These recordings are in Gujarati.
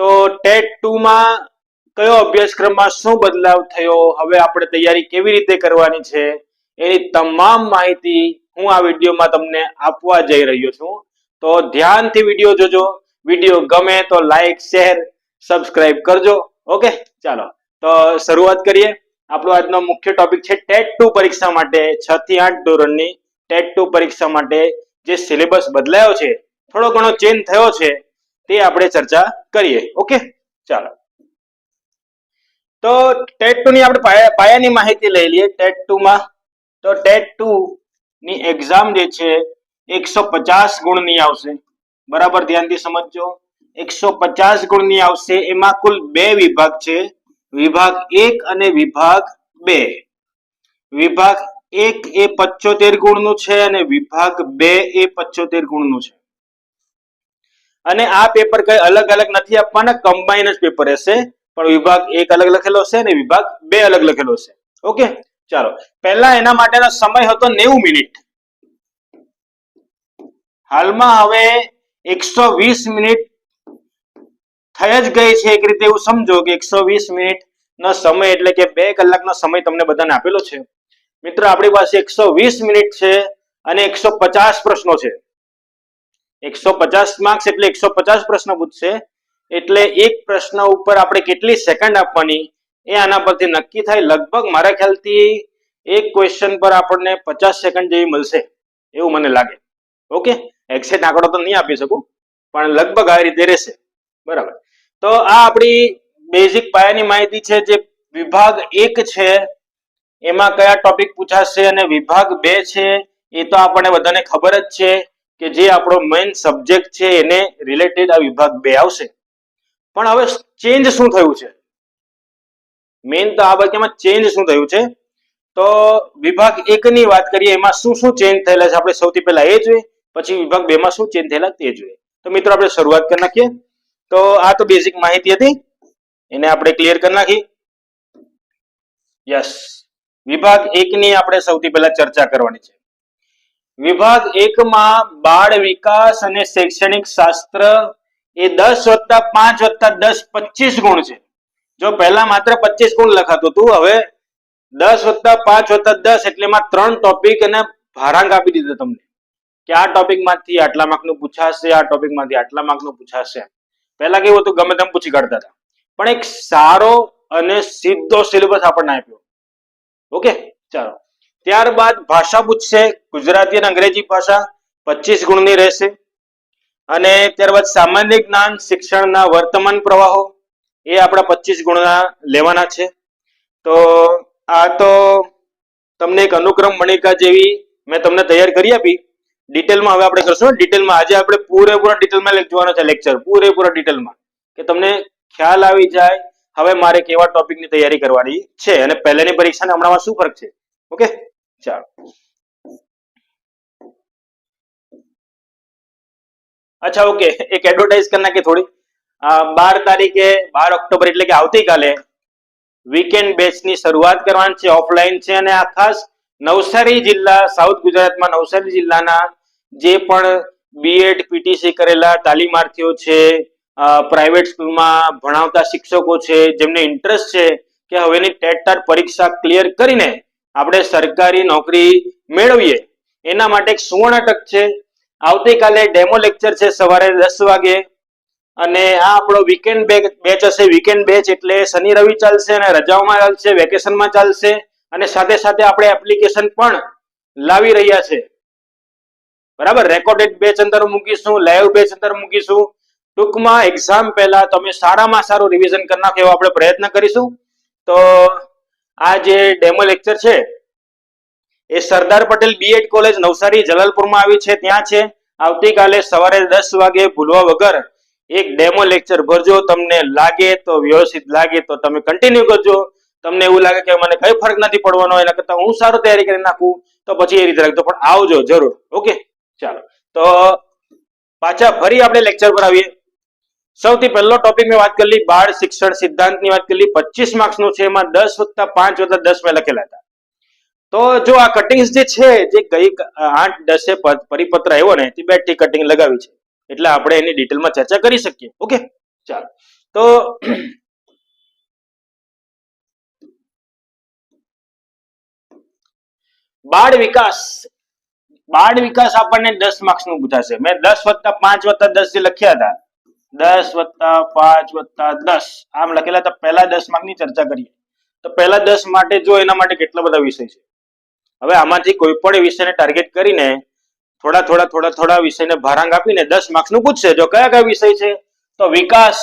તો ટેટ ટુ માં કયો અભ્યાસક્રમમાં શું બદલાવ થયો? હવે આપણે તૈયારી કેવી રીતે કરવાની છે? એની તમામ માહિતી હું આ વિડીયોમાં તમને આપવા જઈ રહ્યો છું. તો ધ્યાનથી વીડિયો જોજો. વીડિયો ગમે તો લાઈક, શેર સબસ્ક્રાઇબ કરજો. ઓકે? ચાલો. તો શરૂઆત કરીએ. આપણો આજનો મુખ્ય ટોપિક છે ટેટ ટુ પરીક્ષા માટે છ થી આઠ ધોરણની ટેટ ટુ પરીક્ષા માટે જે સિલેબસ બદલાયો છે, થોડો ઘણો ચેન્જ થયો છે. તે આપણે ચર્ચા કરીએ. ઓકે? ચાલો. તો ટેટ ટુ ની આપણે પાયાની માહિતી લઈ લઈએ ટેટ ટુ માં. તો ટેટ ટુ ની એક્ઝામ જે છે, એકસો પચાસ ગુણની આવશે. બરાબર ધ્યાનથી સમજજો. એકસો પચાસ ગુણની આવશે, એમાં કુલ બે વિભાગ છે. વિભાગ એક અને વિભાગ બે. વિભાગ એક એ પચોતેર ગુણનું છે અને વિભાગ બે એ પચોતેર ગુણનું છે. અને આ પેપર કઈ અલગ અલગ નથી આપવાના કમ્બાઈન જ પેપર રહેશે પણ વિભાગ એક અલગ લખેલો છે અને વિભાગ બે અલગ લખેલો છે. ઓકે ચાલો. પહેલા એના માટેનો સમય હતો નેવું મિનિટ. હાલમાં હવે એકસો વીસ મિનિટ થઈ જ ગઈ છે એક રીતે એવું સમજો કે એકસો વીસ મિનિટ નો સમય એટલે કે બે કલાકનો સમય તમને બધાને આપેલો છે. મિત્રો, આપણી પાસે એકસો વીસ મિનિટ છે અને એકસો પચાસ પ્રશ્નો છે. એકસો પચાસ માર્ક્સ એટલે એકસો પચાસ પ્રશ્ન પૂછશે. એટલે એક પ્રશ્ન ઉપર આપણે કેટલી સેકન્ડ આપવાની એ આના પરથી નક્કી થાય. લગભગ મારા ખ્યાલથી એક ક્વેશ્ચન પર આપણને પચાસ સેકન્ડ જેવી મળશે એવું મને લાગે. ઓકે? એક્ઝેક્ટ આંકડો તો નહીં આપી શકું, પણ લગભગ આ રીતે રહેશે. બરાબર. તો આ આપણી બેઝિક પાયાની માહિતી છે જે વિભાગ એક છે, એમાં કયા ટોપિક પૂછાશે અને વિભાગ બે છે એ તો આપણને બધાને ખબર જ છે. કે જે આપણો મેઇન સબ્જેક્ટ છે એને રિલેટેડ આ વિભાગ બે આવશે. પણ હવે ચેન્જ શું થયું છે? મેઇન તો આ વાક્યમાં ચેન્જ શું થયું છે? તો વિભાગ એક ની વાત કરીએ, એમાં શું શું ચેન્જ થયેલા છે? આપણે સૌથી પહેલા એ જોઈએ, પછી વિભાગ બે માં શું ચેન્જ થયેલા તે જોઈએ. તો મિત્રો, આપણે શરૂઆત કરી નાખીએ. તો આ તો બેઝિક માહિતી હતી. એને આપણે ક્લિયર કરી નાખી. યસ વિભાગ એક ની આપણે સૌથી પહેલા ચર્ચા કરવાની છે. વિભાગ એકમાં બાળ વિકાસ અને શૈક્ષણિક શાસ્ત્ર એ દસ વત્તા પાંચ વત્તા દસ પચીસ ગુણ છે. જો પહેલા માત્ર પચીસ ગુણ લખાતું હતું, હવે દસ વત્તા પાંચ વત્તા દસ એટલે એમાં ત્રણ ટોપિક અને ભારાંક આપી દીધો તમને. કે આ ટોપિકમાંથી આટલા માર્કનું પૂછાશે, આ ટોપિકમાંથી આટલા માર્કનું પૂછાશે. પહેલા કેવું હતું, ગમે તેમ પૂછી કાઢતા હતા. પણ એક સારો અને સીધો સિલેબસ આપણને આપ્યો. ઓકે ચાલો. ત્યારબાદ ભાષા પૂછશે, ગુજરાતી અને અંગ્રેજી ભાષા પચીસ ગુણની રહેશે. અને ત્યારબાદ સામાન્ય જ્ઞાન, શિક્ષણના વર્તમાન પ્રવાહો, એ આપણા પચીસ ગુણના લેવાના છે. તો આ તો તમને એક અનુક્રમ મણિકા જેવી મેં તમને તૈયાર કરી આપી. ડિટેલમાં હવે આપણે કરશું. ડિટેલમાં આજે આપણે પૂરેપૂરા ડિટેલમાં જોવાનો છે લેક્ચર. પૂરેપૂરા ડિટેલમાં. કે તમને ખ્યાલ આવી જાય, હવે મારે કેવા ટોપિકની તૈયારી કરવાની છે. અને પહેલાની પરીક્ષાને હમણાં શું ફરક છે? ઓકે? ચાલો. અચ્છા, ઓકે. એક એડવર્ટાઇઝ કરી નાખી થોડી. બાર તારીખે બાર ઓક્ટોબર એટલે કે આવતીકાલે વીકેન્ડ બેચની શરૂઆત કરવાની છે ઓફલાઈન છે અને આ ખાસ નવસારી જિલ્લા સાઉથ ગુજરાતમાં નવસારી જિલ્લાના જે પણ બીએડ પીટીસી કરેલા તાલીમાર્થીઓ છે પ્રાઇવેટ સ્કૂલમાં ભણાવતા શિક્ષકો છે, જેમને ઇન્ટરેસ્ટ છે કે હવેની ટેટ પરીક્ષા ક્લિયર કરીને આપણે સરકારી નોકરી મેળવીએ. એના માટે એક સુવર્ણ તક છે. આવતીકાલે ડેમો લેક્ચર છે સવારે દસ વાગે. અને આ આપણો વીકેન્ડ બેચ હશે. વીકેન્ડ બેચ એટલે શનિ રવિ ચાલશે અને રજાઓમાં ચાલશે વેકેશનમાં ચાલશે અને સાથે સાથે આપણે એપ્લિકેશન પણ લાવી રહ્યા છે. બરાબર? રેકોર્ડેડ બેચ અંદર મૂકીશું લાઈવ બેચ અંદર મૂકીશું. ટૂંકમાં એક્ઝામ પહેલા તમે સારામાં સારું રિવિઝન કરી નાખો એવો આપણે પ્રયત્ન કરીશું. તો આ જે ડેમો લેક્ચર છે, એ સરદાર પટેલ બીએડ કોલેજ નવસારી જલાલપુરમાં આવી છે, ત્યાં છે. આવતીકાલે સવારે દસ વાગે ભૂલવા વગર એક ડેમો લેક્ચર ભરજો. તમને લાગે તો વ્યવસ્થિત લાગે તો તમે કન્ટિન્યુ કરજો. તમને એવું લાગે કે મને કઈ ફરક નથી પડવાનો, એના કરતા હું સારું તૈયારી કરી નાખું, તો પછી એ રીતે રાખજો. પણ આવજો જરૂર. ઓકે? ચાલો. તો પાછા ફરી આપણે લેક્ચર પર આવીએ. સૌથી પહેલો ટોપિક મેં વાત કરી બાળ શિક્ષણ સિદ્ધાંતની વાત કરી પચીસ માર્ક્સનું છે એમાં દસ વત્તા પાંચ વત્તા દસ મેં લખેલા હતા. તો જો આ કટિંગ્સ જે છે, જે ગઈ આઠ, દસે પરિપત્ર આવ્યો ને તે બેટથી કટિંગ લગાવી છે. એટલે આપણે એની ડિટેલમાં ચર્ચા કરી શકીએ. ઓકે? ચાલો. તો બાળ વિકાસ. બાળ વિકાસ આપણને દસ માર્ક્સનું પૂછાશે. મેં દસ વત્તા પાંચ વત્તા દસ જે લખ્યા હતા દસ વત્તા પાંચ વત્તા દસ. આમ લખેલા તો પહેલા દસ માર્કની ચર્ચા કરીએ. તો પહેલા દસ માટે જો એના માટે કેટલા બધા વિષય છે? હવે આમાંથી કોઈ પણ વિષયને ટાર્ગેટ કરીને થોડા થોડા થોડા થોડા વિષયને ભારાંગ આપીને દસ માર્ક્સનું પૂછશે. જો કયા કયા વિષય છે? તો વિકાસ.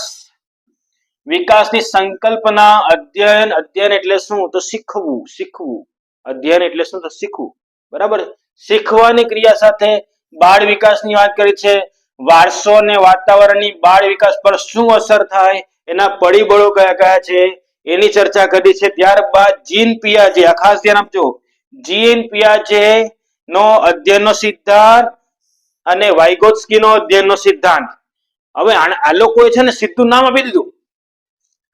વિકાસની સંકલ્પના અધ્યયન અધ્યયન એટલે શું? તો શીખવું શીખવું. અધ્યયન એટલે શું? તો શીખવું. બરાબર? શીખવાની ક્રિયા સાથે બાળ વિકાસની વાત કરી છે. વારસો અને વાતાવરણની બાળ વિકાસ પર શું અસર થાય, એના પરિબળો કયા કયા છે, એની ચર્ચા કરી છે. ત્યારબાદ જીન પિયાજે, આ ખાસ ધ્યાન આપજો. જીન પિયાજે નો અધ્યયનનો સિદ્ધાંત અને વાઇગોત્સ્કી નો અધ્યયનનો સિદ્ધાંત. હવે આ લોકોએ છે ને સીધું નામ આપી દીધું.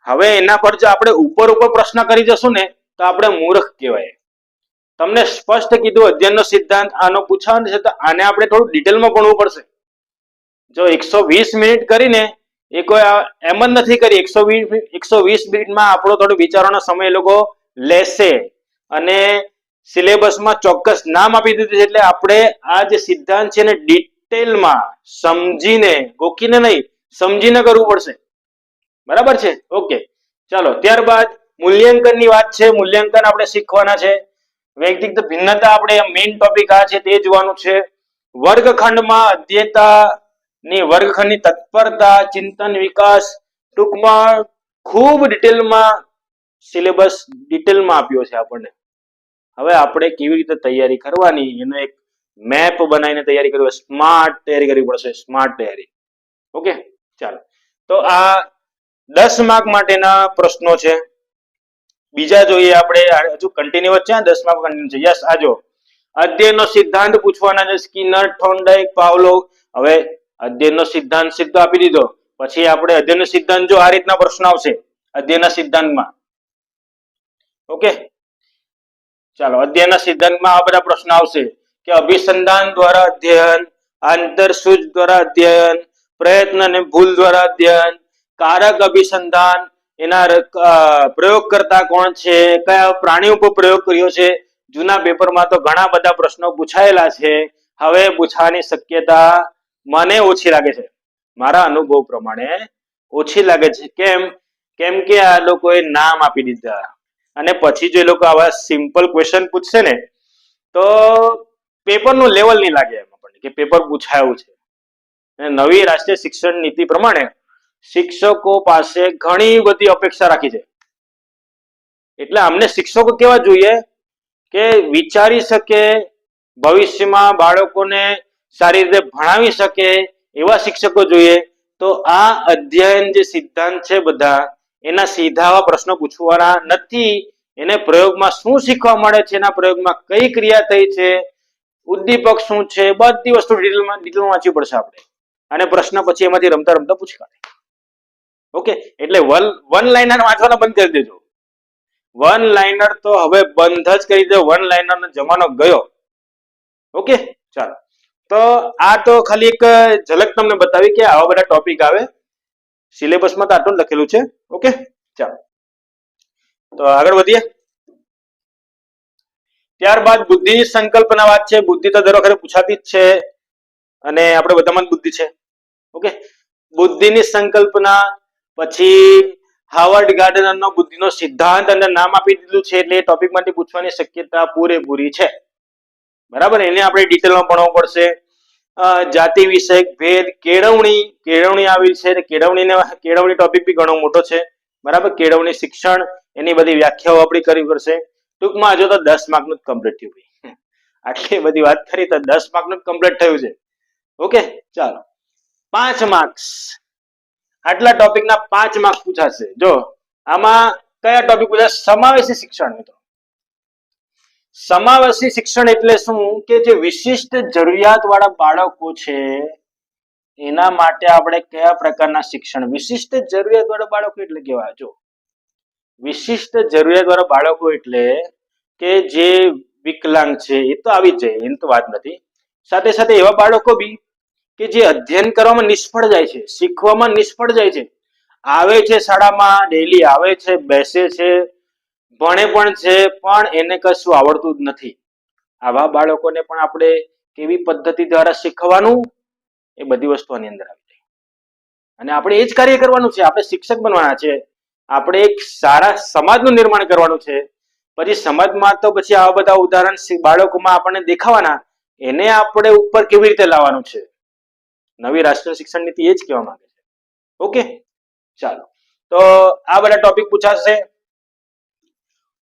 હવે એના પર જો આપણે ઉપર ઉપર પ્રશ્ન કરી જશું ને, તો આપણે મૂર્ખ કહેવાય. તમને સ્પષ્ટ કીધું અધ્યયનનો સિદ્ધાંત, આનો પૂછવાનું છે, તો આને આપણે થોડું ડિટેલમાં ભણવું પડશે. જો એકસો વીસ મિનિટ કરીને એ કોઈ એમ જ નથી કરી. એકસો વીસ એકસો વીસ મિનિટમાં આપણો થોડો વિચારોનો સમય લોકો લેશે. અને સિલેબસમાં ચોક્કસ નામ આપી દીધું છે. એટલે આપણે આ જે સિદ્ધાંત છે એને ડિટેલમાં સમજીને ગોકીને નહીં, સમજીને કરવું પડશે. બરાબર છે? ઓકે. ચાલો, ત્યારબાદ મૂલ્યાંકનની વાત છે. મૂલ્યાંકન આપણે શીખવાના છે. વ્યક્તિગત ભિન્નતા આપણે મેઇન ટોપિક આ છે તે જોવાનું છે. વર્ગખંડમાં અધ્યયતા ની વર્ગખંડની તત્પરતા, ચિંતન, વિકાસ ટૂંકમાં ખૂબ ડિટેલમાં, સિલેબસ ડિટેલમાં આપ્યો છે આપણને. હવે આપણે કેવી રીતે તૈયારી કરવાની? એનો એક મેપ બનાવીને તૈયારી કરવી સ્માર્ટ તૈયારી કરવી પડશે. સ્માર્ટ તૈયારી. ઓકે? ચાલો. તો આ દસ માર્ક માટેના પ્રશ્નો છે. બીજા જોઈએ આપણે હજુ કન્ટિન્યુ છે દસ માર્ક કન્ટિન્યુ છે. યસ આજો અધ્યયનનો સિદ્ધાંત પૂછવાના છે. સ્કિનર થોર્નડાઇક પાવલો હવે અધ્યયનનો સિદ્ધાંત સીધો આપી દીધો. પછી આપણે અધ્યયનનો સિદ્ધાંત જો આ રીતના પ્રશ્ન આવશે, અધ્યયનના સિદ્ધાંતમાં. ઓકે? ચાલો, અધ્યયનના સિદ્ધાંતમાં આ બધા પ્રશ્ન આવશે કે અભિસંધાન દ્વારા અધ્યયન આંતરસૂજ દ્વારા અધ્યયન, પ્રયત્ન અને ભૂલ દ્વારા અધ્યયન, કારક અભિસંધાન, એના પ્રયોગ કરતા કોણ છે, કયા પ્રાણી ઉપર પ્રયોગ કર્યો છે? જૂના પેપરમાં તો ઘણા બધા પ્રશ્નો પૂછાયેલા છે. હવે પૂછવાની શક્યતા મને ઓછી લાગે છે. મારા અનુભવ પ્રમાણે ઓછી લાગે છે. કેમ? કેમ કે આ લોકોએ નામ આપી દીધા. અને પછી જો એ લોકો આવા સિમ્પલ ક્વેશ્ચન પૂછશે ને, તો પેપરનું લેવલ નહીં લાગે એમ આપણને, કે પેપર પૂછાયું છે. અને નવી રાષ્ટ્રીય શિક્ષણ નીતિ પ્રમાણે શિક્ષકો પાસે ઘણી બધી અપેક્ષા રાખી છે. એટલે અમને શિક્ષકો કેવા જોઈએ? કે વિચારી શકે ભવિષ્યમાં બાળકોને સારી રીતે ભણાવી શકે એવા શિક્ષકો જોઈએ, તો આ અધ્યયન જે સિદ્ધાંત છે બધા, એના સીધા પ્રશ્નો પૂછવાના નથી. એને પ્રયોગમાં શું શીખવા મળે છે? એના પ્રયોગમાં કઈ ક્રિયા થઈ છે? ઉદ્દીપક શું છે? બધી વસ્તુ ડિટેલમાં ડિટેલમાં વાંચવી પડશે આપણે. અને પ્રશ્ન પછી એમાંથી રમતા રમતા પૂછી કાઢે ઓકે? એટલે વન વન લાઇનર વાંચવાના બંધ કરી દેજો. વન લાઇનર તો હવે બંધ જ કરી દો. વન લાઇનર જમાનો ગયો. ઓકે? ચાલો. તો આ તો ખાલી એક ઝલક તમને બતાવી કે આવા બધા ટોપિક આવે. સિલેબસમાં તો આટલું લખેલું છે. ઓકે ચાલો. તો આગળ વધીએ. ત્યારબાદ બુદ્ધિની સંકલ્પના વાત છે. બુદ્ધિ તો દર પૂછાતી જ છે અને આપણે બધામાં બુદ્ધિ છે. ઓકે બુદ્ધિની સંકલ્પના પછી હાવર્ડ ગાર્ડનરનો બુદ્ધિનો સિદ્ધાંત અને નામ આપી દીધું છે એટલે એ ટોપિકમાંથી પૂછવાની શક્યતા પૂરેપૂરી છે. બરાબર? એને આપણે ડિટેલમાં ભણવું પડશે. જાતિ વિષયક ભેદ, કેળવણી કેળવણી આવી છે. કેળવણી કેળવણીને, કેળવણી ટોપિક બી ઘણો મોટો છે. બરાબર? કેળવણી શિક્ષણ, એની બધી વ્યાખ્યાઓ આપણી કરવી પડશે. ટૂંકમાં જો તો દસ માર્કનું જ કમ્પ્લીટ થયું ભાઈ. આટલી બધી વાત કરી તો દસ માર્કનું જ કમ્પ્લીટ થયું છે. ઓકે? ચાલો. પાંચ માર્ક્સ આટલા ટોપિકના પાંચ માર્ક પૂછાશે. જો, આમાં કયા ટોપિક પૂછાશે? સમાવેશી શિક્ષણ મિત્રો. સમાવેશી શિક્ષણ એટલે શું? કે જે વિશિષ્ટ જરૂરિયાત વાળા બાળકો છે, એના માટે આપણે કયા પ્રકારના શિક્ષણ? વિશિષ્ટ જરૂરિયાત વાળા બાળકો એટલે કેવા? જો, વિશિષ્ટ જરૂરિયાત વાળા બાળકો એટલે કે જે વિકલાંગ છે, એ તો આવી જ જાય, એની તો વાત નથી. સાથે સાથે એવા બાળકો બી કે જે અધ્યયન કરવામાં નિષ્ફળ જાય છે, શીખવામાં નિષ્ફળ જાય છે. આવે છે શાળામાં ડેલી આવે છે, બેસે છે ભણે પણ છે, પણ એને કશું આવડતું જ નથી. આવા બાળકોને પણ આપણે કેવી પદ્ધતિ દ્વારા શીખવાનું? એ બધી વસ્તુ આની અંદર આવી જાય. અને આપણે એ જ કાર્ય કરવાનું છે. આપણે શિક્ષક બનવાના છે. આપણે એક સારા સમાજનું નિર્માણ કરવાનું છે. પછી સમાજમાં તો પછી આવા બધા ઉદાહરણ બાળકોમાં આપણને દેખાવાના. એને આપણે ઉપર કેવી રીતે લાવવાનું છે? નવી રાષ્ટ્રીય શિક્ષણ નીતિ એ જ કહેવા માંગે છે. ઓકે? ચાલો. તો આ બધા ટોપિક પૂછાશે.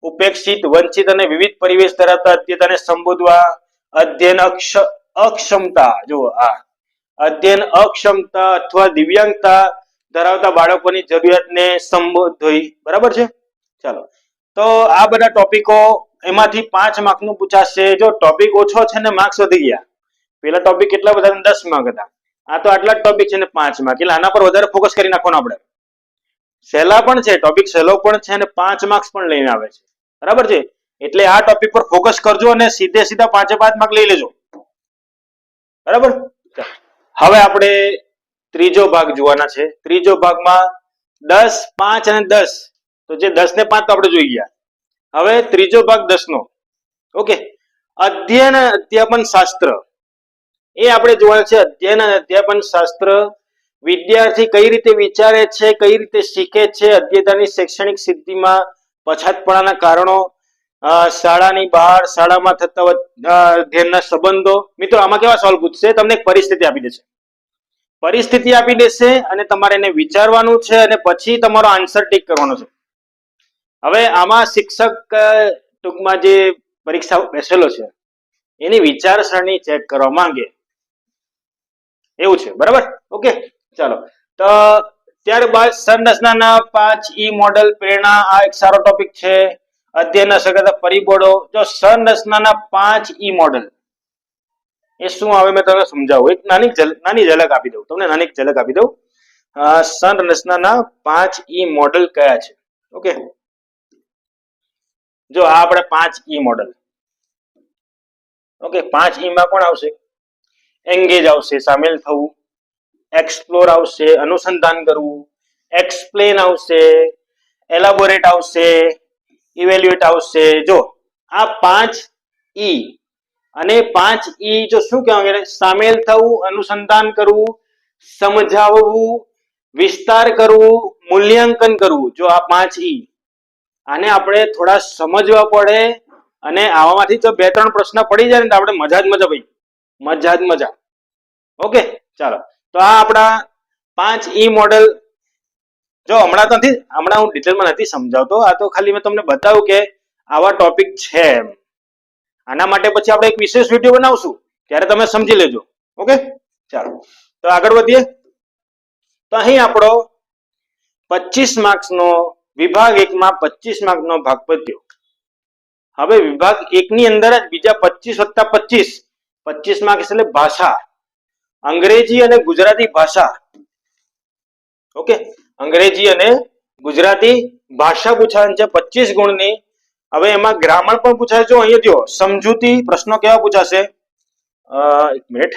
ઉપેક્ષિત, વંચિત અને વિવિધ પરિવેશ ધરાવતા અધ્યતાને સંબોધવા અધ્યયન અક્ષ, અક્ષમતા. જુઓ આ. અધ્યયન અક્ષમતા અથવા દિવ્યાંગતા ધરાવતા બાળકોની જરૂરિયાતને સંબોધવી. બરાબર છે? ચાલો. તો આ બધા ટોપિકો એમાંથી પાંચ માર્કનું પૂછાશે. જો ટોપિક ઓછો છે ને માર્ક્સ વધી ગયા. પેલા ટોપિક કેટલા બધા દસ માર્ક હતા. આ તો આટલા ટોપિક છે ને પાંચ માર્ક. એટલે આના પર વધારે ફોકસ કરી નાખવાનું આપણે. સહેલા પણ છે, ટોપિક સહેલો પણ છે અને પાંચ માર્ક્સ પણ લઈને આવે છે. બરાબર છે? એટલે આ ટોપિક પર ફોકસ કરજો અને સીધે સીધા પાંચે પાંચ માર્ક લઈ લેજો. બરાબર? હવે આપણે ત્રીજો ભાગ જોવાના છે. ત્રીજો ભાગમાં દસ, પાંચ અને દસ. તો જે દસ ને પાંચ તો આપણે જોઈ ગયા. હવે ત્રીજો ભાગ દસ નો ઓકે? અધ્યયન અધ્યાપન શાસ્ત્ર. એ આપણે જોવાનું છે અધ્યયન અને અધ્યાપન શાસ્ત્ર. વિદ્યાર્થી કઈ રીતે વિચારે છે, કઈ રીતે શીખે છે અધ્યતાની શૈક્ષણિક સિદ્ધિમાં પછાતપણાના કારણો શાળાની બહાર, શાળામાં થતા અધ્યયનના સંબંધો. મિત્રો, આમાં કેવા સોલ્વ પૂછશે? તમને એક પરિસ્થિતિ આપી દેશે. પરિસ્થિતિ આપી દેશે અને તમારે એને વિચારવાનું છે અને પછી તમારો આન્સર ટીક કરવાનો છે. હવે આમાં શિક્ષક ટૂંકમાં જે પરીક્ષા બેસેલો છે, એની વિચારસરણી ચેક કરવા માંગે. એવું છે. બરાબર? ઓકે ચાલો. તો ત્યારબાદ સંરચનાના પાંચ ઈ મોડલ પ્રેરણા, આ એક સારો ટોપિક છે. અધ્યયનના સગતા પરિબળો. જો સંરચનાના પાંચ ઈ મોડલ, એ શું આવે મેં તમને સમજાવું. એક નાની નાની ઝલક આપી દઉં. તમને નાની ઝલક આપી દઉં. સંરચનાના પાંચ ઈ મોડલ કયા છે? ઓકે? જો આ આપણે પાંચ ઈ મોડલ. ઓકે, પાંચ ઈ માં કોણ આવશે? એંગેજ આવશે, સામેલ થવું. એક્સપ્લોર આવશે, અનુસંધાન કરવું એક્સપ્લેન આવશે એલાબોરેટ આવશે ઇવેલ્યુએટ આવશે. જો, આ પાંચ ઈ અને પાંચ ઈ જો શું કહેવાય સામેલ થવું, અનુસંધાન કરવું, સમજાવવું, વિસ્તાર કરવું, મૂલ્યાંકન કરવું. જો આ પાંચ ઈ આને આપણે થોડા સમજવા પડે અને આવામાંથી જો બે ત્રણ પ્રશ્ન પડી જાય ને તો આપણે મજા જ મજા ભાઈ. મજા જ મજા. ઓકે, ચાલો. તો આ આપણા પાંચ ઈ મોડેલ જો હમણાં તો નથી, હમણાં હું ડિટેલમાં નથી સમજાવતો. આ તો ખાલી મેં તમને બતાવ્યું કે આવા ટોપિક છે આના માટે પછી આપણે એક વિશેષ વીડિયો બનાવશું. ત્યારે તમે સમજી લેજો. ઓકે ચાલો. તો આગળ વધીએ. તો અહીં આપણો પચીસ માર્ક્સનો વિભાગ એકમાં પચીસ માર્કનો ભાગ પત્યો હવે વિભાગ એકની અંદર જ બીજા પચીસ વત્તા પચીસ. પચીસ માર્ક એટલે ભાષા. અંગ્રેજી અને ગુજરાતી ભાષા. ઓકે અંગ્રેજી અને ગુજરાતી ભાષા પૂછાય છે પચીસ ગુણની. હવે એમાં ગ્રામર પણ પૂછાય છે. અહીંયા જો સમજૂતી પ્રશ્નો કેવા પૂછાશે? એક મિનિટ.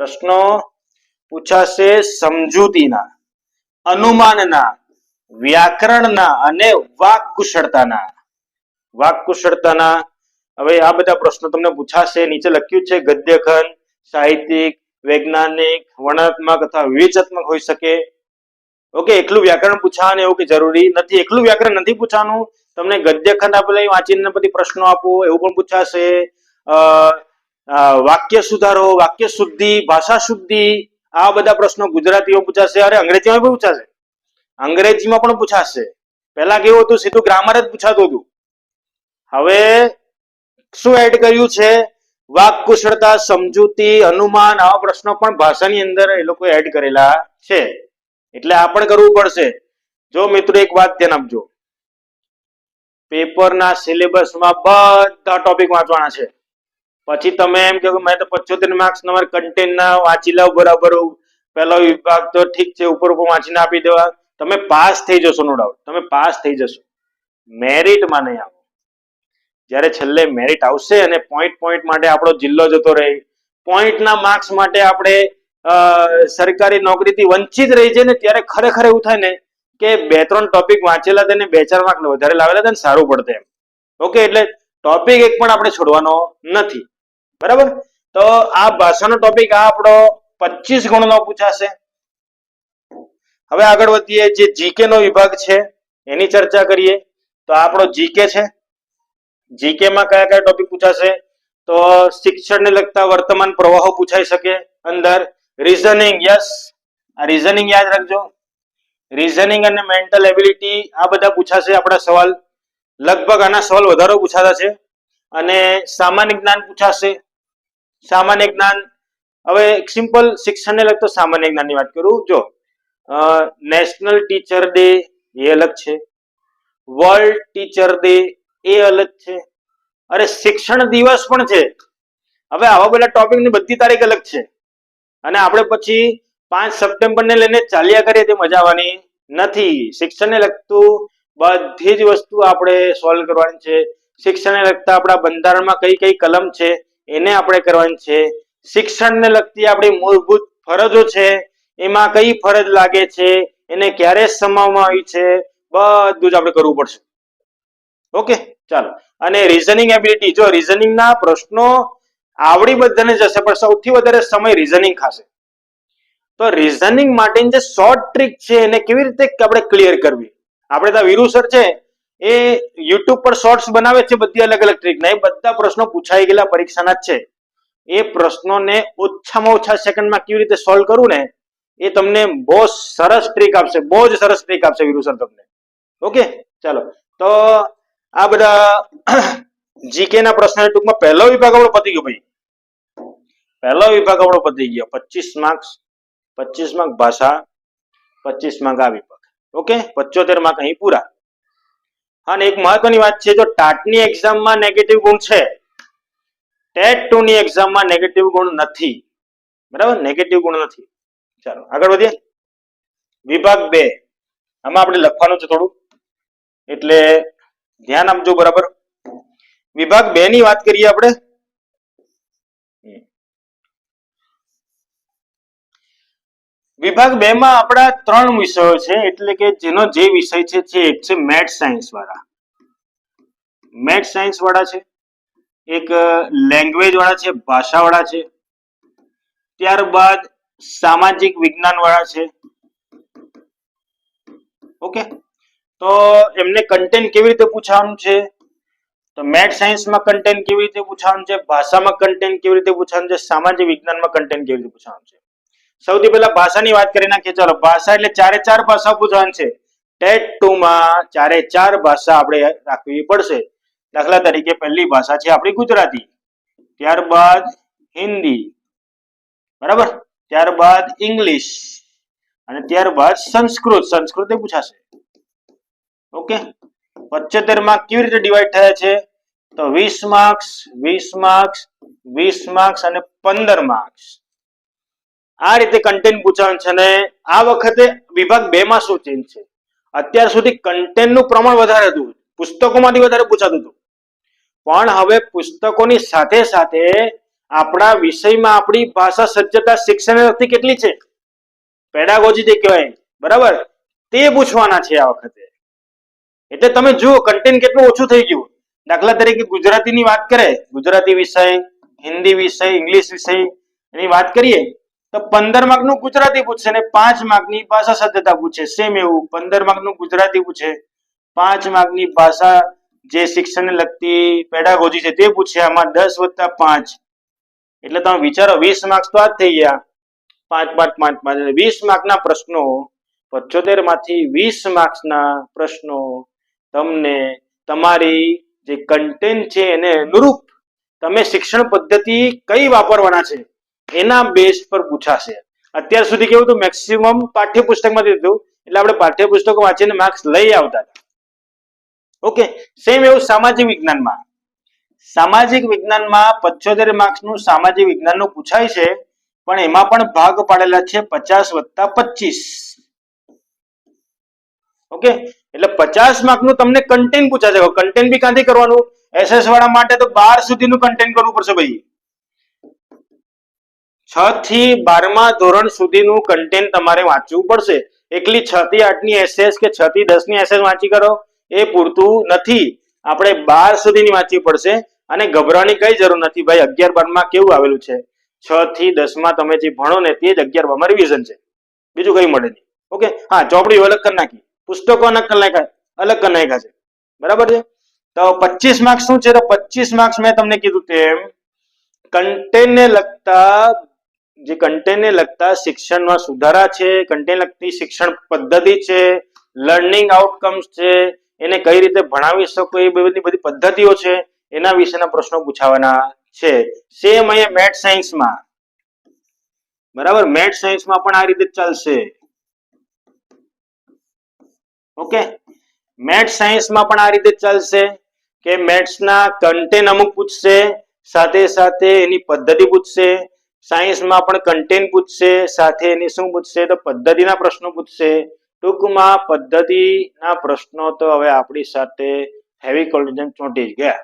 પ્રશ્નો પૂછાશે સમજૂતીના, અનુમાનના, વ્યાકરણના અને વાક કુશળતાના વાક કુશળતાના હવે આ બધા પ્રશ્નો તમને પૂછાશે. નીચે લખ્યું છે ગદ્યખંડ, સાહિત્યિક વૈજ્ઞાનિક, વર્ણનાત્મક અથવા વિવેચનાત્મક હોઈ શકે. ઓકે એકલું વ્યાકરણ પૂછાવાનું એવું કે જરૂરી નથી. એકલું વ્યાકરણ નથી પૂછવાનું. તમને ગદ્યખંડ આપેલા એ વાંચીને બધી પ્રશ્નો આપો, એવું પણ પૂછાશે. વાક્ય સુધારો, વાક્ય શુદ્ધિ, ભાષા શુદ્ધિ, આ બધા પ્રશ્નો ગુજરાતીઓ પૂછાશે અરે અંગ્રેજીમાં પણ પૂછાશે. અંગ્રેજીમાં પણ પૂછાશે. પહેલા કેવું હતું? સીધું ગ્રામર જ પૂછાતું હતું. હવે શું એડ કર્યું છે? વાક કુશળતા સમજૂતી, અનુમાન આવા પ્રશ્નો પણ ભાષાની અંદર એ લોકો એડ કરેલા છે. એટલે આ પણ કરવું પડશે. જો મિત્રો એક વાત ધ્યાન આપજો. પેપરના સિલેબસમાં બધા ટોપિક વાંચવાના છે. પછી તમે એમ કે મેં તો પચોતેર માર્ક્સ તમારે કન્ટેન્ટ ના વાંચી લઉં બરાબર. પહેલો વિભાગ તો ઠીક છે, ઉપર ઉપર વાંચીને આપી દેવા. તમે પાસ થઈ જશો નો ડાઉટ તમે પાસ થઈ જશો. મેરિટમાં નહીં આવો. જ્યારે છેલ્લે મેરિટ આવશે અને પોઈન્ટ પોઈન્ટ માટે આપણો જિલ્લો જતો રહે. પોઈન્ટના માર્ક્સ માટે આપણે સરકારી નોકરીથી વંચિત રહી છે ને ત્યારે ખરેખર એવું થાય ને કે બે ત્રણ ટોપિક વાંચેલા તેને બે ચાર માર્ક વધારે લાવેલા તેને સારું પડતે એમ. ઓકે એટલે ટોપિક એક પણ આપણે છોડવાનો નથી. બરાબર? તો આ ભાષાનો ટોપિક આ આપણો પચીસ ગુણનો પૂછાશે. હવે આગળ વધીએ. જે જીકે નો વિભાગ છે, એની ચર્ચા કરીએ. તો આપણો જીકે છે. જીકે માં કયા કયા ટોપિક પૂછાશે? તો શિક્ષણને લગતા વર્તમાન પ્રવાહો પૂછાઈ શકે. અંદર રીઝનિંગ યસ આ રીઝનિંગ યાદ રાખજો. રીઝનિંગ અને મેન્ટલ એબિલિટી આ બધા પૂછાશે આપણા સવાલ. લગભગ આના સવાલ વધારો પૂછાતા છે. અને સામાન્ય જ્ઞાન પૂછાશે. સામાન્ય જ્ઞાન, હવે સિમ્પલ શિક્ષણને લગતો સામાન્ય જ્ઞાનની વાત કરું. જો નેશનલ ટીચર ડે એ અલગ છે. વર્લ્ડ ટીચર ડે એ અલગ છે. અરે શિક્ષણ દિવસ પણ છે. હવે આવા બધા ટોપિકની બધી તારીખ અલગ છે. અને આપણે પછી પાંચ સપ્ટેમ્બર ને લઈને ચાલ્યા કરીએ તે મજા આવવાની નથી, શિક્ષણને લગતું બધી જ વસ્તુ આપણે સોલ્વ કરવાની છે. શિક્ષણને લગતા આપણા બંધારણમાં કઈ કઈ કલમ છે, એને આપણે કરવાની છે. શિક્ષણને લગતી આપણી મૂળભૂત ફરજો છે, એમાં કઈ ફરજ લાગે છે, એને ક્યારે સમાવવામાં આવી છે, બધું જ આપણે કરવું પડશે. ઓકે, ચાલો. અને રીઝનિંગ એબિલિટી જો રીઝનિંગ ના પ્રશ્નો આવડી બધાને જશે પણ સૌથી વધારે સમય રીઝનિંગ ખાશે. તો રીઝનિંગ માટેની જે શોર્ટ ટ્રીક છે, એને કેવી રીતે આપણે ક્લિયર કરવી? આપણે ત્યાં વીરુ સર છે, એ યુટ્યુબ પર શોર્ટ્સ બનાવે છે, બધી અલગ અલગ ટ્રીક ના. એ બધા પ્રશ્નો પૂછાઈ ગયેલા પરીક્ષાના જ છે. એ પ્રશ્નોને ઓછામાં ઓછા સેકન્ડમાં કેવી રીતે સોલ્વ કરવું ને, એ તમને બહુ સરસ ટ્રીક આપશે, બહુ જ સરસ ટ્રીક આપશે વીરુ સર તમને. ઓકે, ચાલો. તો આ બધા જીકે ના પ્રશ્ન ટૂંકમાં પહેલો વિભાગ આપણો પતી ગયો ભાઈ. પહેલો વિભાગ આપણો પતી ગયો. પચીસ માર્ક્સ પચીસ માર્ક ભાષા, પચીસ માર્ક આ વિભાગ. ઓકે પચોતેર માર્ક અહીં પૂરા. અને એક મહત્વની વાત છે, જો ટાટની એક્ઝામમાં નેગેટિવ ગુણ છે, ટેટ ટુ ની એક્ઝામમાં નેગેટિવ ગુણ નથી. બરાબર? નેગેટિવ ગુણ નથી. ચાલો, આગળ વધીએ. વિભાગ બે. આમાં આપણે લખવાનું છે થોડું. એટલે ધ્યાન આપજો બરાબર. વિભાગ બે ની વાત કરીએ આપણે. વિભાગ બે માં આપણા ત્રણ વિષયો છે, એટલે કે જેનો જે વિષય છે એક છે મેથ સાયન્સ વાળા. મેથ સાયન્સ વાળા છે, એક લેંગ્વેજ વાળા છે, ભાષા વાળા છે. ત્યારબાદ સામાજિક વિજ્ઞાન વાળા છે. ઓકે? તો એમને કન્ટેન્ટ કેવી રીતે પૂછવાનું છે? તો મેથ સાયન્સમાં કન્ટેન્ટ કેવી રીતે પૂછવાનું છે? ભાષામાં કન્ટેન્ટ કેવી રીતે પૂછવાનું છે? સામાજિક વિજ્ઞાનમાં કન્ટેન્ટ કેવી રીતે પૂછવાનું છે? સૌથી પહેલા ભાષાની વાત કરી નાખીએ. ચાલો, ભાષા એટલે ચારે ચાર ભાષા પૂછવાની છે. ટેટ ટુ માં ચારે ચાર ભાષા આપણે રાખવી પડશે. દાખલા તરીકે પહેલી ભાષા છે આપણી ગુજરાતી. ત્યારબાદ હિન્દી. બરાબર? ત્યારબાદ ઇંગ્લિશ. અને ત્યારબાદ સંસ્કૃત. સંસ્કૃત એ પૂછાશે. ઓકે? પચોતેર માર્ક કેવી રીતે ડિવાઈડ થયા છે? તો વીસ માર્ક્સ વીસ માર્ક્સ વીસ માર્ક્સ અને પંદર માર્ક્સ આ રીતે કન્ટેન્ટ પૂછવાનું છે અને આ વખતે વિભાગ બે માં શું ચેન્જ છે? અત્યાર સુધી કન્ટેન્ટનું પ્રમાણ વધારે હતું. પુસ્તકોમાંથી વધારે પૂછાતું હતું. પણ હવે પુસ્તકોની સાથે સાથે આપણા વિષયમાં આપણી ભાષા સજ્જતા શિક્ષણ કેટલી છે? પેડાગોજી જે કહેવાય, બરાબર? તે પૂછવાના છે આ વખતે. એટલે તમે જુઓ કન્ટેન્ટ કેટલું ઓછું થઈ ગયું. દાખલા તરીકે ગુજરાતીની વાત કરે, ગુજરાતી વિષય, હિન્દી વિષય, ઇંગ્લિશ વિષય એની વાત કરીએ, તો પંદર માર્કનું ગુજરાતી પૂછશે ને પાંચ માર્કની ભાષા સજ્જતા પૂછે. સેમ એવું, પંદર માર્કનું ગુજરાતી પૂછે, પાંચ માર્કની ભાષા જે શિક્ષણને લગતી પેડાગોજી છે તે પૂછે, આમાં દસ વત્તા પાંચ. એટલે તમે વિચારો, વીસ માર્ક્સ તો આ જ થઈ ગયા. પાંચ પાંચ પાંચ પાંચ. વીસ વીસ માર્કના પ્રશ્નો પચોતેરમાંથી વીસ માર્ક્સના પ્રશ્નો તમને તમારી જે કન્ટેન્ટ છે એને અનુરૂપ તમે શિક્ષણ પદ્ધતિ કઈ વાપરવાના છે એના બેઝ પર પૂછાશે. અત્યાર સુધી કેવું હતું? મેક્સિમમ પાઠ્યપુસ્તકમાંથી હતું. એટલે આપણે પાઠ્યપુસ્તકો વાંચીને માર્ક્સ લઈ આવતા ઓકે સેમ એવું સામાજિક વિજ્ઞાનમાં. સામાજિક વિજ્ઞાનમાં પચોતેર માર્ક્સનું સામાજિક વિજ્ઞાનનું પૂછાય છે, પણ એમાં પણ ભાગ પાડેલા છે પચાસ વત્તા પચીસ. ઓકે એટલે પચાસ માર્કનું તમને કન્ટેન્ટ પૂછાશે. કન્ટેન્ટ બી ક્યાંથી કરવાનું? એસએસ વાળા માટે તો બાર સુધીનું કન્ટેન્ટ કરવું પડશે ભાઈ. છ થી બારમા ધોરણ સુધીનું કન્ટેન્ટ તમારે વાંચવું પડશે. એકલી છ થી આઠની એસએસ કે છ થી દસની એસએસ વાંચી કરો. એ પૂરતું નથી. આપણે બાર સુધીની વાંચવી પડશે. અને ગભરાની કઈ જરૂર નથી ભાઈ. અગિયાર બારમાં કેવું આવેલું છે? છ થી દસમાં તમે જે ભણો ને તે જ અગિયાર બારમાં રિવિઝન છે. બીજું કઈ મળે નહીં. ઓકે હા, ચોપડી અલગ કરી નાખી. પુસ્તકો અલગ કરી અલગ કરી છે. બરાબર છે? તો પચીસ માર્ક્સ શું છે? તો પચીસ માર્ક્સ મેં તમને કીધું તેમ કન્ટેન્ટને લગતા જે કન્ટેન્ટને લગતા શિક્ષણમાં સુધારા છે કન્ટેન્ટ લગતી શિક્ષણ પદ્ધતિ છે લર્નિંગ આઉટકમ્સ છે, એને કઈ રીતે ભણાવી શકો એ બધી બધી પદ્ધતિઓ છે, એના વિશેના પ્રશ્નો પૂછાવાના છે. સેમ અહીંયા મેથ સાયન્સમાં બરાબર? મેથ સાયન્સમાં પણ આ રીતે ચાલશે. ઓકે? મેથ સાયન્સમાં પણ આ રીતે ચાલશે કે મેથ્સના કન્ટેન્ટ અમુક પૂછશે, સાથે સાથે એની પદ્ધતિ પૂછશે, સાયન્સમાં પણ કન્ટેન્ટ પૂછશે, સાથે એની શું પૂછશે, તો પદ્ધતિના પ્રશ્નો પૂછશે. ટૂંકમાં પદ્ધતિના પ્રશ્નો તો હવે આપણી સાથે હેવી કોલિઝન ચોંટી જ ગયા.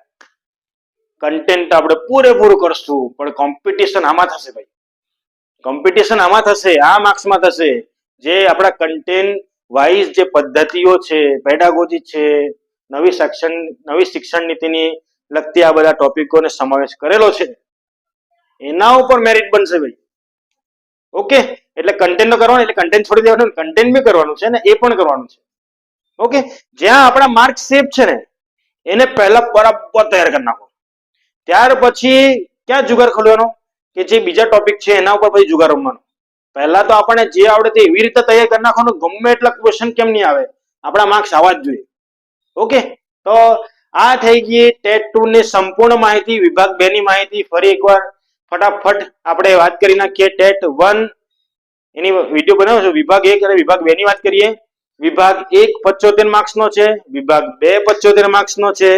કન્ટેન્ટ આપણે પૂરેપૂરું કરશું, પણ કોમ્પિટિશન આમાં થશે ભાઈ. કોમ્પિટિશન આમાં થશે, આ માર્ક્સમાં થશે. જે આપણા કન્ટેન્ટ વાઇઝ જે પદ્ધતિઓ છે પેડાગોજી છે, નવી શિક્ષણ નવી શિક્ષણ નીતિની લગતી આ બધા ટોપિકોને સમાવેશ કરેલો છે. એના ઉપર મેરિટ બનશે ભાઈ. ઓકે એટલે કન્ટેન્ટ નો કરવાનું, એટલે કન્ટેન્ટ છોડી દેવાનું કન્ટેન્ટ બી કરવાનું છે ને, એ પણ કરવાનું છે. ઓકે જ્યાં આપણા માર્ક સેફ છે ને, એને પહેલા બરાબર તૈયાર કરી નાખો. ત્યાર પછી ક્યાં જુગાર ખોલવાનો? કે જે બીજા ટોપિક છે, એના ઉપર પછી જુગાર રમવાનો. પહેલા તો આપણને જે આવડે તે એવી રીતે તૈયાર કરી નાખવાનું, ગમે એટલા ક્વેશ્ચન કેમ નહીં આવે? આપણા માર્ક્સ આવવા જ જોઈએ. ઓકે તો આ થઈ ગઈ ટેટ ટુ ની સંપૂર્ણ માહિતી, વિભાગ બે ની માહિતી. ફરી એકવાર ફટાફટ આપણે વાત કરી નાખીએ ટેટ વન. એની વીડિયો બનાવ્યો છે? વિભાગ એક અને વિભાગ બે ની વાત કરીએ. વિભાગ એક પચોતેર માર્ક્સ નો છે. વિભાગ બે પચોતેર માર્ક્સ નો છે.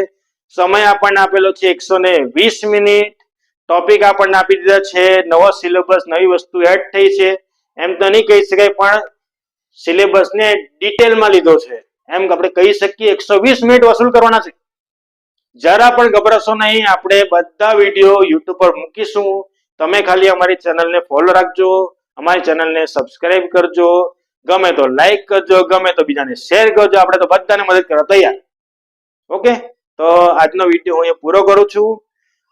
સમય આપણને આપેલો છે એકસો ને વીસ મિનિટ. ટોપિક આપણને આપી દીધા છે. નવો સિલેબસ નવી વસ્તુ એડ થઈ છે. એમ તો નહીં કહી શકાય, પણ સિલેબસ ને ડિટેલમાં લીધો છે. એમ આપણે કહી શકીએ, એકસો વીસ મિનિટ વસૂલ કરવાના છે. જરા પણ ગભરાશો નહીં, આપણે બધા વીડિયો યુટ્યુબ પર મૂકીશું. તમે ખાલી અમારી ચેનલને ફોલો રાખજો, અમારી ચેનલને સબસ્ક્રાઇબ કરજો, ગમે તો લાઈક કરજો, ગમે તો બીજાને શેર કરજો, આપણે તો બધાને મદદ કરવા તૈયાર. ઓકે તો આજનો વીડિયો હું અહીંયા પૂરો કરું છું.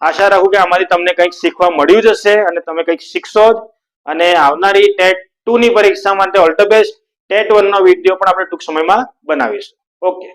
આશા રાખું કે અમારી તમને કંઈક શીખવા મળ્યું જ હશે અને તમે કંઈક શીખશો જ. અને આવનારી ટેટ ટુ ની પરીક્ષા માટે ઓલ બેસ્ટ ટેટ વન નો વીડિયો પણ આપણે ટૂંક સમયમાં બનાવીશું. ઓકે.